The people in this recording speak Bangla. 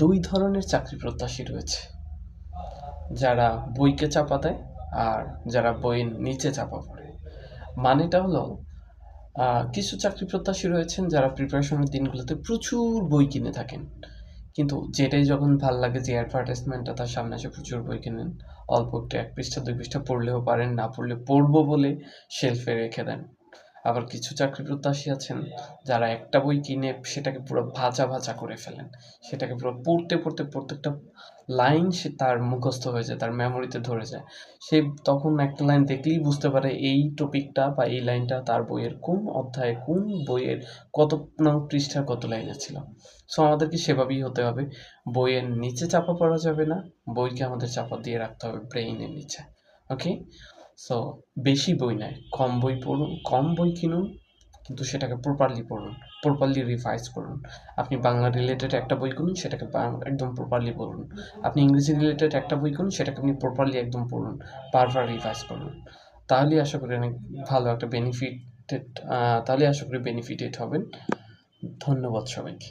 দুই ধরনের চাকরি প্রত্যাশী রয়েছে। যারা বইকে চাপা দেয় আর যারা বইয়ের নিচে চাপা পড়ে। মানেটা হলো কিছু চাকরি প্রত্যাশী রয়েছেন যারা প্রিপারেশনের দিনগুলোতে প্রচুর বই কিনে থাকেন। কিন্তু যেটাই যখন ভালো লাগে যে অ্যাডভার্টাইজমেন্টটা তার সামনে এসে প্রচুর বই কিনেন, অল্প একটু এক পৃষ্ঠা, দুই পৃষ্ঠা পড়লেও পারেন, না পড়লে পড়ব বলে শেলফে রেখে দেন। আবার কিছু চাকরি প্রত্যাশী আছেন যারা একটা বই কিনে সেটাকে পুরো ভাজা ভাজা করে ফেলেন। সেটাকে পুরো পড়তে পড়তে, প্রত্যেকটা লাইন সে তার মুখস্থ হয়ে যায়, তার মেমোরিতে ধরে যায়। সে তখন একটা লাইন দেখলেই বুঝতে পারে এই টপিকটা বা এই লাইনটা তার বইয়ের কোন অধ্যায়ে, কোন বইয়ের কত নং পৃষ্ঠার কত লাইনে ছিল। সো আমাদেরকে সেভাবেই হতে হবে। বইয়ের নিচে চাপা পড়া যাবে না, বইকে আমাদের চাপা দিয়ে রাখতে হবে ব্রেইনের নিচে। ওকে সো বেশি বই নয় কম বই পড়ুন, কম বই কিনুন, কিন্তু সেটাকে প্রপারলি পড়ুন প্রপারলি রিভাইজ করুন। আপনি বাংলা রিলেটেড একটা বই কিনুন, সেটাকে একদম প্রপারলি পড়ুন। আপনি ইংরেজি রিলেটেড একটা বই কিনুন, সেটাকে আপনি প্রপারলি একদম পড়ুন, বারবার রিভাইজ করুন। তাহলেই আশা করি অনেক ভালো একটা বেনিফিটেড তাহলে আশা করি বেনিফিটেড হবেন। ধন্যবাদ সবাইকে।